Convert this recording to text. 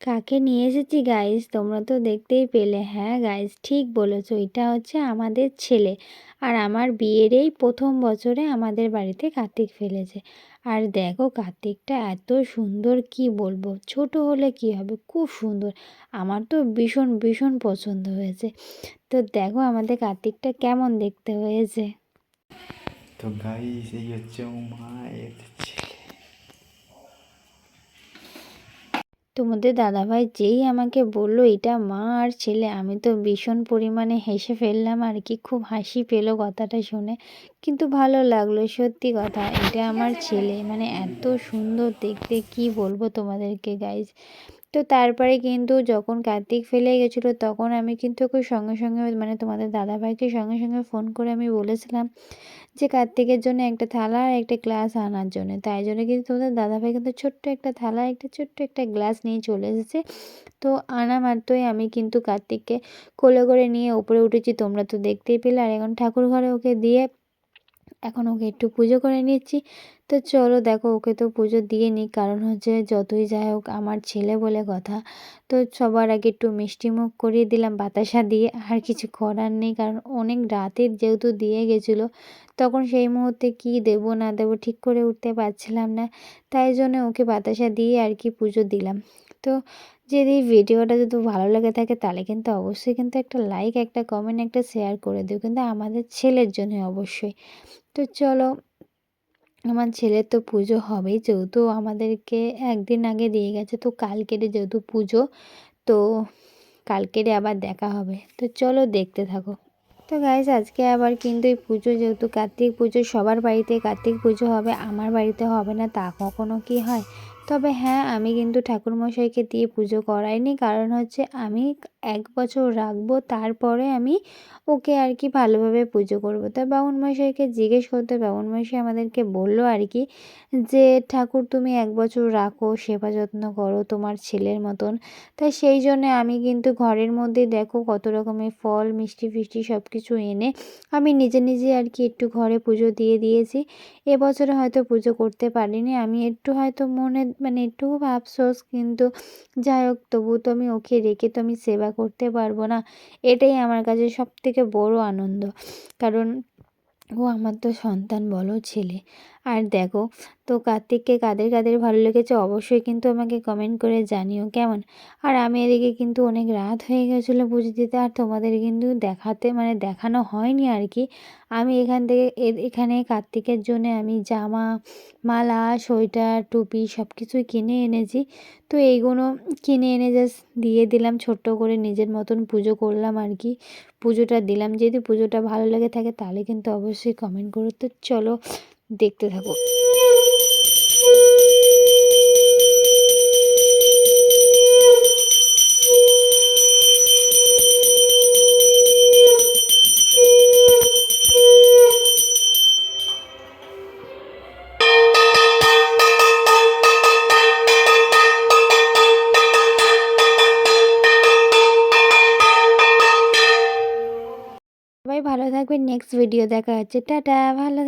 কাকে নিয়ে এসেছি গাইস তোমরা তো দেখতেই পেলে। হ্যাঁ গাইস ঠিক বলেছ। এটা হচ্ছে আমাদের ছেলে। আর আমার বিয়ের এই প্রথম বছরে আমাদের বাড়িতে কার্তিক ফেলেছে। আর দেখো কার্তিকটা এত সুন্দর, কি বলব? ছোট হলে কি হবে? খুব সুন্দর। আমার তো ভীষণ ভীষণ পছন্দ হয়েছে। তো দেখো আমাদের কার্তিকটা কেমন দেখতে হয়েছে। তো গাইস এই হচ্ছে ও মায়ের ছেলে তোমাদের দাদাভাই যেই আমাকে বলল, এটা মা আর ছেলে। আমি তো ভীষণ পরিমাণে হেসে ফেললাম আর কি, খুব হাসি পেল কথাটা শুনে। কিন্তু ভালো লাগল, সত্যি কথা, এটা আমার ছেলে। মানে এত সুন্দর দেখতে, কি বলব তোমাদেরকে গাইজ তো তারপরে কিন্তু যখন কার্তিক ফেলে গেছিল, তখন আমি কিন্তু ওকে সঙ্গে সঙ্গে মানে তোমাদের দাদাভাইকে সঙ্গে সঙ্গে ফোন করে আমি বলেছিলাম যে কার্তিকের জন্য একটা থালা আর একটা গ্লাস আনার জন্য। তাই জন্য কিন্তু তোমাদের দাদাভাই কিন্তু ছোট্ট একটা থালা, একটা ছোট্ট একটা গ্লাস নিয়ে চলে এসেছে। তো আনা মাত্রই আমি কিন্তু কার্তিককে কোলে করে নিয়ে উপরে উঠেছি, তোমরা তো দেখতেই পেলে। আর এখন ঠাকুর ঘরে ওকে দিয়ে এখন ওকে একটু পুজো করে নিচ্ছি। তো চলো দেখো, ওকে তো পুজো দিয়ে নিই। কারণ হচ্ছে যতই যাই হোক, আমার ছেলে বলে কথা। তো সবার আগে একটু মিষ্টি মুখ করিয়ে দিলাম বাতাসা দিয়ে। আর কিছু করার নেই, কারণ অনেক রাতের যেহেতু দিয়ে গেছিল, তখন সেই মুহূর্তে কি দেব না দেবো ঠিক করে উঠতে পারছিলাম না। তাই জন্য ওকে বাতাসা দিয়ে আর কি পুজো দিলাম। তো যদি ভিডিওটা যদি ভালো লেগে থাকে, তাহলে কিন্তু অবশ্যই কিন্তু একটা লাইক একটা কমেন্ট একটা শেয়ার করে দিও। কিন্তু আমাদের ছেলের জন্য অবশ্যই। তো চলো আমার ছেলের তো পুজো হবেই, যেহেতু আমাদেরকে একদিন আগে দিয়ে গেছে, তো কালকেরে যেহেতু পুজো, তো কালকেরে আবার দেখা হবে। তো চলো দেখতে থাকো। তো গাইজ আজকে আবার কিন্তু এই পুজো, যেহেতু কার্তিক পুজো, সবার বাড়িতে কার্তিক পুজো হবে, আমার বাড়িতে হবে না, তা কখনো কি হয়? তবে হ্যাঁ আমি কিন্তু ঠাকুরমশাইকে দিয়ে পুজো করাইনি। কারণ হচ্ছে আমি এক বছর রাখব, তারপরে আমি ওকে আর কি ভালোভাবে পুজো করব। তা বামুনমশাইকে জিজ্ঞেস করতে বামুনমশাই আমাদেরকে বলল আর কি যে, ঠাকুর তুমি এক বছর রাখো, সেবা যত্ন করো তোমার ছেলের মতন। তাই সেই জন্যে আমি কিন্তু ঘরের মধ্যে দেখো কত রকমের ফল, মিষ্টি ফিষ্টি সব কিছু এনে আমি নিজে নিজে আর কি একটু ঘরে পুজো দিয়ে দিয়েছি। এবছরে হয়তো পুজো করতে পারিনি। আমি একটু হয়তো মনে মানে একটু আফসোস কিন্তু যাই হোক তবু তো আমি ওকে রেখে তো আমি সেবা করতে পারব না। এটাই আমার কাছে সব থেকে বড় আনন্দ। কারণ ও আমার তো সন্তান বলো ছেলে। আর দেখো, তো কার্তিককে কাদের কাদের ভালো লেগেছে অবশ্যই কিন্তু আমাকে কমেন্ট করে জানিও, কেমন? আর আমি এদিকে কিন্তু অনেক রাত হয়ে গেছিল পুজো দিতে, আর তোমাদের কিন্তু দেখাতে মানে দেখানো হয়নি আর কি। আমি এখান থেকে এখানে কার্তিকের জন্য আমি জামা, মালা, সোয়েটার, টুপি সব কিছুই কিনে এনেছি। তো এইগুলো কিনে এনে জাস্ট দিয়ে দিলাম, ছোট্ট করে নিজের মতন পুজো করলাম আর কি। পুজোটা দিলাম যদি পুজোটা ভালো লেগে থাকে, তাহলে কিন্তু অবশ্যই কমেন্ট করো। তো চলো দেখতে থাকো। সবাই ভালো থাকবেন নেক্সট ভিডিও দেখা হচ্ছে। টাটা ভালো